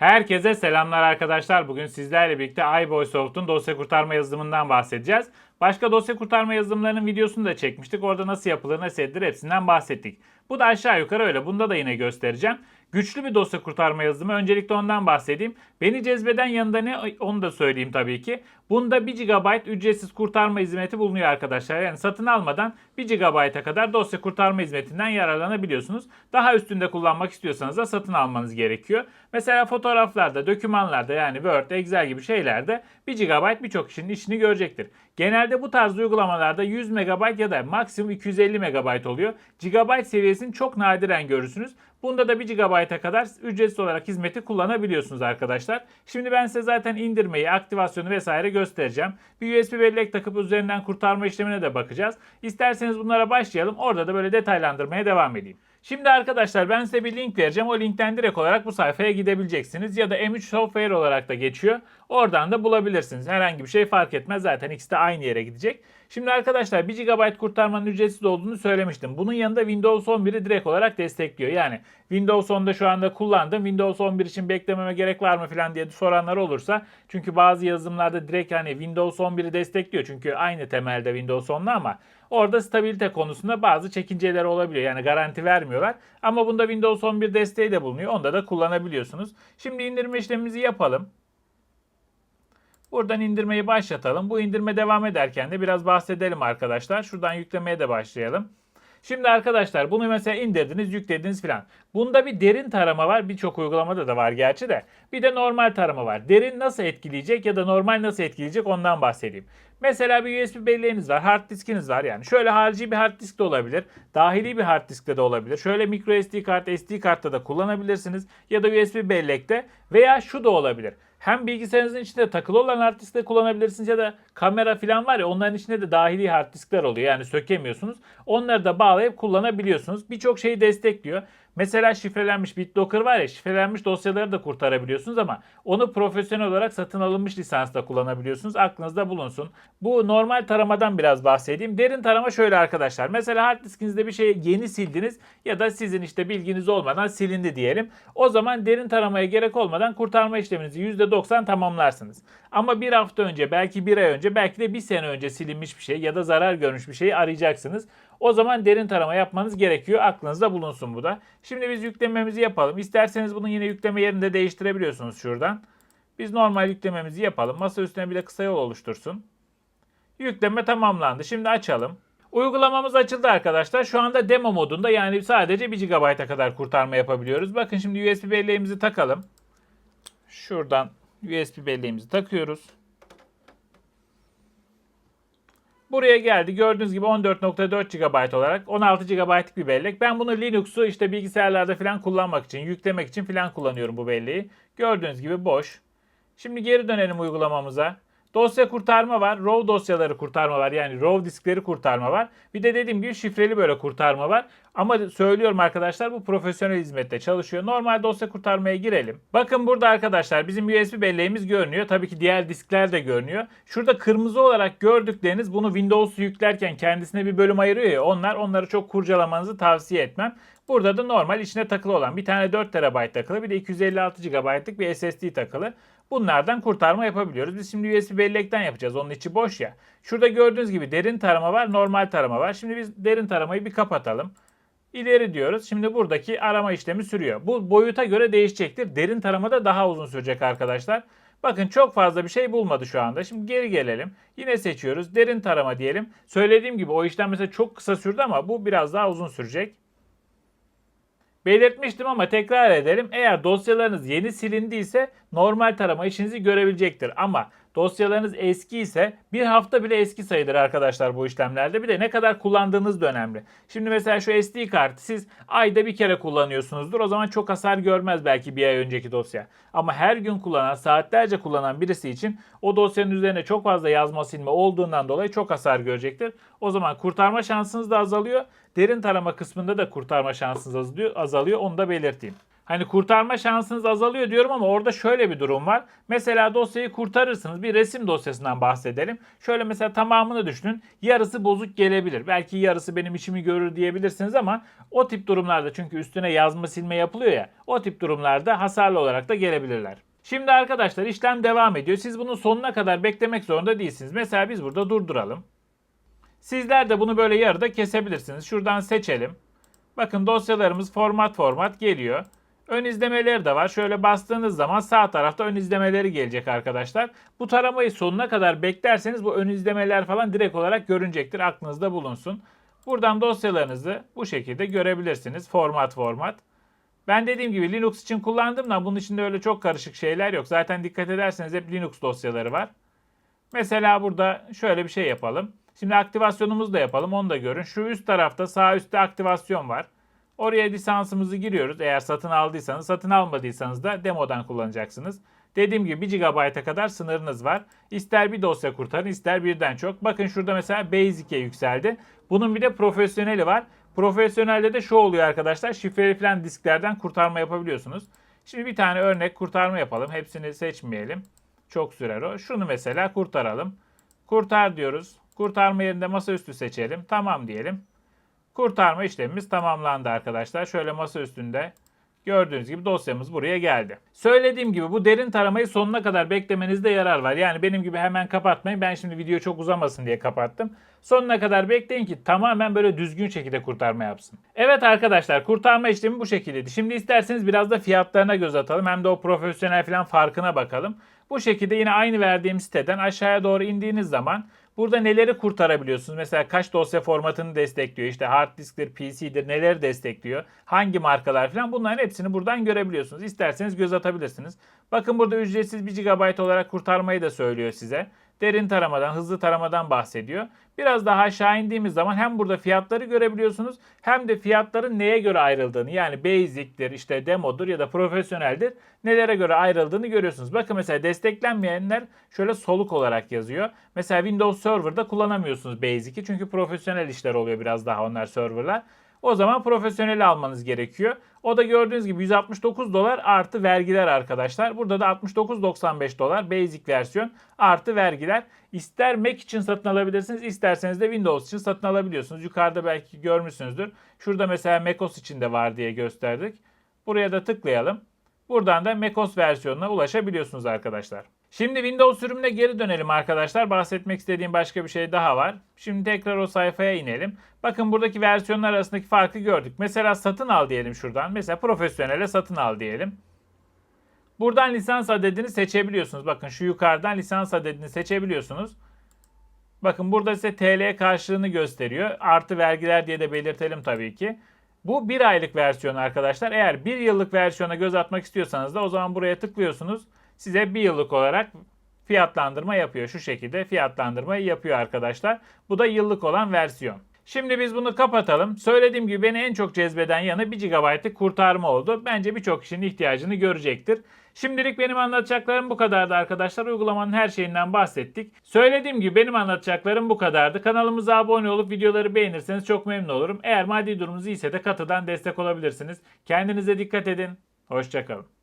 Herkese selamlar arkadaşlar. Bugün sizlerle birlikte iBoysoft'un dosya kurtarma yazılımından bahsedeceğiz. Başka dosya kurtarma yazılımlarının videosunu da çekmiştik. Orada nasıl yapılır, nasıl edilir hepsinden bahsettik. Bu da aşağı yukarı öyle. Bunda da yine göstereceğim. Güçlü bir dosya kurtarma yazılımı. Öncelikle ondan bahsedeyim. Beni cezbeden yanında ne onu da söyleyeyim tabii ki. Bunda 1 GB ücretsiz kurtarma hizmeti bulunuyor arkadaşlar. Yani satın almadan 1 GB'a kadar dosya kurtarma hizmetinden yararlanabiliyorsunuz. Daha üstünde kullanmak istiyorsanız da satın almanız gerekiyor. Mesela fotoğraflarda, dokümanlarda yani Word, Excel gibi şeylerde 1 GB birçok kişinin işini görecektir. Genelde bu tarz uygulamalarda 100 MB ya da maksimum 250 MB oluyor. GB seviyesini çok nadiren görürsünüz. Bunda da 1 GB'a kadar ücretsiz olarak hizmeti kullanabiliyorsunuz arkadaşlar. Şimdi ben size zaten indirmeyi, aktivasyonu vesaire göstereceğim. Bir USB bellek takıp üzerinden kurtarma işlemine de bakacağız. İsterseniz bunlara başlayalım. Orada da böyle detaylandırmaya devam edeyim. Şimdi arkadaşlar ben size bir link vereceğim. O linkten direkt olarak bu sayfaya gidebileceksiniz. Ya da M3 Software olarak da geçiyor. Oradan da bulabilirsiniz. Herhangi bir şey fark etmez. Zaten ikisi de aynı yere gidecek. Şimdi arkadaşlar 1 GB kurtarmanın ücretsiz olduğunu söylemiştim. Bunun yanında Windows 11'i direkt olarak destekliyor. Yani Windows 10'da şu anda kullandım. Windows 11 için beklememe gerek var mı falan diye soranlar olursa. Çünkü bazı yazılımlarda direkt hani Windows 11'i destekliyor. Çünkü aynı temelde Windows 10'la ama orada stabilite konusunda bazı çekinceler olabiliyor. Yani garanti vermiyorlar. Ama bunda Windows 11 desteği de bulunuyor. Onda da kullanabiliyorsunuz. Şimdi indirme işlemimizi yapalım. Buradan indirmeyi başlatalım. Bu indirme devam ederken de biraz bahsedelim arkadaşlar. Şuradan yüklemeye de başlayalım. Şimdi arkadaşlar bunu mesela indirdiniz, yüklediniz filan. Bunda bir derin tarama var. Birçok uygulamada da var gerçi de. Bir de normal tarama var. Derin nasıl etkileyecek ya da normal nasıl etkileyecek ondan bahsedeyim. Mesela bir USB belleğiniz var, hard diskiniz var yani. Şöyle harici bir hard disk de olabilir. Dahili bir hard disk de olabilir. Şöyle micro SD kart, SD kartta da kullanabilirsiniz. Ya da USB bellekte veya şu da olabilir. Hem bilgisayarınızın içinde takılı olan hard disk de kullanabilirsiniz ya da kamera falan var ya onların içinde de dahili hard diskler oluyor. Yani sökemiyorsunuz. Onları da bağlayıp kullanabiliyorsunuz. Birçok şeyi destekliyor. Mesela şifrelenmiş BitLocker var ya şifrelenmiş dosyaları da kurtarabiliyorsunuz ama onu profesyonel olarak satın alınmış lisansla kullanabiliyorsunuz. Aklınızda bulunsun. Bu normal taramadan biraz bahsedeyim. Derin tarama şöyle arkadaşlar. Mesela hard diskinizde bir şeyi yeni sildiniz ya da sizin işte bilginiz olmadan silindi diyelim. O zaman derin taramaya gerek olmadan kurtarma işleminizi %90 tamamlarsınız. Ama bir hafta önce, belki bir ay önce, belki de bir sene önce silinmiş bir şey ya da zarar görmüş bir şeyi arayacaksınız. O zaman derin tarama yapmanız gerekiyor. Aklınızda bulunsun bu da. Şimdi biz yüklememizi yapalım. İsterseniz bunu yine yükleme yerinde değiştirebiliyorsunuz şuradan. Biz normal yüklememizi yapalım. Masa üstüne bir de kısa yol oluştursun. Yükleme tamamlandı. Şimdi açalım. Uygulamamız açıldı arkadaşlar. Şu anda demo modunda yani sadece 1 GB'a kadar kurtarma yapabiliyoruz. Bakın şimdi USB belleğimizi takalım. Şuradan USB belleğimizi takıyoruz. Buraya geldi. Gördüğünüz gibi 14.4 GB olarak 16 GB'lık bir bellek. Ben bunu Linux'u işte bilgisayarlarda falan kullanmak için, yüklemek için falan kullanıyorum bu belleği. Gördüğünüz gibi boş. Şimdi geri dönelim uygulamamıza. Dosya kurtarma var. RAW dosyaları kurtarma var. Yani RAW diskleri kurtarma var. Bir de dediğim gibi şifreli böyle kurtarma var. Ama söylüyorum arkadaşlar bu profesyonel hizmette çalışıyor. Normal dosya kurtarmaya girelim. Bakın burada arkadaşlar bizim USB belleğimiz görünüyor. Tabii ki diğer diskler de görünüyor. Şurada kırmızı olarak gördükleriniz bunu Windows'u yüklerken kendisine bir bölüm ayırıyor ya onlar. Onları çok kurcalamanızı tavsiye etmem. Burada da normal içine takılı olan bir tane 4 TB takılı bir de 256 GB'lık bir SSD takılı. Bunlardan kurtarma yapabiliyoruz. Biz şimdi USB bellekten yapacağız. Onun içi boş ya. Şurada gördüğünüz gibi derin tarama var, normal tarama var. Şimdi biz derin taramayı bir kapatalım. İleri diyoruz. Şimdi buradaki arama işlemi sürüyor. Bu boyuta göre değişecektir. Derin taramada daha uzun sürecek arkadaşlar. Bakın çok fazla bir şey bulmadı şu anda. Şimdi geri gelelim. Yine seçiyoruz. Derin tarama diyelim. Söylediğim gibi o işlem mesela çok kısa sürdü ama bu biraz daha uzun sürecek. Belirtmiştim ama tekrar edelim. Eğer dosyalarınız yeni silindiyse normal tarama işinizi görebilecektir. Ama dosyalarınız eski ise bir hafta bile eski sayılır arkadaşlar bu işlemlerde. Bir de ne kadar kullandığınız da önemli. Şimdi mesela şu SD kartı siz ayda bir kere kullanıyorsunuzdur. O zaman çok hasar görmez belki bir ay önceki dosya. Ama her gün kullanan, saatlerce kullanan birisi için o dosyanın üzerine çok fazla yazma silme olduğundan dolayı çok hasar görecektir. O zaman kurtarma şansınız da azalıyor. Derin tarama kısmında da kurtarma şansınız azalıyor. onu da belirteyim. Hani kurtarma şansınız azalıyor diyorum ama orada şöyle bir durum var. Mesela dosyayı kurtarırsınız. Bir resim dosyasından bahsedelim. Şöyle mesela tamamını düşünün. Yarısı bozuk gelebilir. Belki yarısı benim işimi görür diyebilirsiniz ama o tip durumlarda çünkü üstüne yazma silme yapılıyor ya. O tip durumlarda hasarlı olarak da gelebilirler. Şimdi arkadaşlar işlem devam ediyor. Siz bunun sonuna kadar beklemek zorunda değilsiniz. Mesela biz burada durduralım. Sizler de bunu böyle yarıda kesebilirsiniz. Şuradan seçelim. Bakın dosyalarımız format format geliyor. Ön izlemeleri de var. Şöyle bastığınız zaman sağ tarafta ön izlemeleri gelecek arkadaşlar. Bu taramayı sonuna kadar beklerseniz bu ön izlemeler falan direkt olarak görünecektir. Aklınızda bulunsun. Buradan dosyalarınızı bu şekilde görebilirsiniz. Format format. Ben dediğim gibi Linux için kullandım da bunun içinde öyle çok karışık şeyler yok. Zaten dikkat ederseniz hep Linux dosyaları var. Mesela burada şöyle bir şey yapalım. Şimdi aktivasyonumuzu da yapalım. Onu da görün. Şu üst tarafta sağ üstte aktivasyon var. Oraya lisansımızı giriyoruz. Eğer satın aldıysanız, satın almadıysanız da demodan kullanacaksınız. Dediğim gibi 1 GB'a kadar sınırınız var. İster bir dosya kurtarın, ister birden çok. Bakın şurada mesela Basic'e yükseldi. Bunun bir de profesyoneli var. Profesyonelde de şu oluyor arkadaşlar. Şifreli falan disklerden kurtarma yapabiliyorsunuz. Şimdi bir tane örnek kurtarma yapalım. Hepsini seçmeyelim. Çok sürer o. Şunu mesela kurtaralım. Kurtar diyoruz. Kurtarma yerinde masaüstü seçelim. Tamam diyelim. Kurtarma işlemimiz tamamlandı arkadaşlar. Şöyle masa üstünde gördüğünüz gibi dosyamız buraya geldi. Söylediğim gibi bu derin taramayı sonuna kadar beklemenizde yarar var. Yani benim gibi hemen kapatmayın. Ben şimdi video çok uzamasın diye kapattım. Sonuna kadar bekleyin ki tamamen böyle düzgün şekilde kurtarma yapsın. Evet arkadaşlar kurtarma işlemi bu şekildeydi. Şimdi isterseniz biraz da fiyatlarına göz atalım. Hem de o profesyonel falan farkına bakalım. Bu şekilde yine aynı verdiğim siteden aşağıya doğru indiğiniz zaman Burada neleri kurtarabiliyorsunuz? Mesela kaç dosya formatını destekliyor? İşte hard disktir, PC'dir, neleri destekliyor? Hangi markalar falan bunların hepsini buradan görebiliyorsunuz. İsterseniz göz atabilirsiniz. Bakın burada ücretsiz 1 GB olarak kurtarmayı da söylüyor size. Derin taramadan, hızlı taramadan bahsediyor. Biraz daha aşağı indiğimiz zaman hem burada fiyatları görebiliyorsunuz hem de fiyatların neye göre ayrıldığını yani basic'tir, işte demodur ya da profesyoneldir nelere göre ayrıldığını görüyorsunuz. Bakın mesela desteklenmeyenler şöyle soluk olarak yazıyor. Mesela Windows Server'da kullanamıyorsunuz Basic'i çünkü profesyonel işler oluyor biraz daha onlar serverlar. O zaman profesyoneli almanız gerekiyor. O da gördüğünüz gibi 169 dolar artı vergiler arkadaşlar. Burada da 69.95 dolar basic versiyon artı vergiler. İster Mac için satın alabilirsiniz, isterseniz de Windows için satın alabiliyorsunuz. Yukarıda belki görmüşsünüzdür. Şurada mesela macOS için de var diye gösterdik. Buraya da tıklayalım. Buradan da macOS versiyonuna ulaşabiliyorsunuz arkadaşlar. Şimdi Windows sürümüne geri dönelim arkadaşlar. Bahsetmek istediğim başka bir şey daha var. Şimdi tekrar o sayfaya inelim. Bakın buradaki versiyonlar arasındaki farkı gördük. Mesela satın al diyelim şuradan. Mesela profesyonele satın al diyelim. Buradan lisans adedini seçebiliyorsunuz. Bakın şu yukarıdan lisans adedini seçebiliyorsunuz. Bakın burada ise TL karşılığını gösteriyor. Artı vergiler diye de belirtelim tabii ki. Bu bir aylık versiyon arkadaşlar. Eğer bir yıllık versiyona göz atmak istiyorsanız da o zaman buraya tıklıyorsunuz. Size bir yıllık olarak fiyatlandırma yapıyor. Şu şekilde fiyatlandırmayı yapıyor arkadaşlar. Bu da yıllık olan versiyon. Şimdi biz bunu kapatalım. Söylediğim gibi beni en çok cezbeden yanı 1 GB'lık kurtarma oldu. Bence birçok kişinin ihtiyacını görecektir. Şimdilik benim anlatacaklarım bu kadardı arkadaşlar. Uygulamanın her şeyinden bahsettik. Söylediğim gibi benim anlatacaklarım bu kadardı. Kanalımıza abone olup videoları beğenirseniz çok memnun olurum. Eğer maddi durumunuz iyiyse de katıdan destek olabilirsiniz. Kendinize dikkat edin. Hoşçakalın.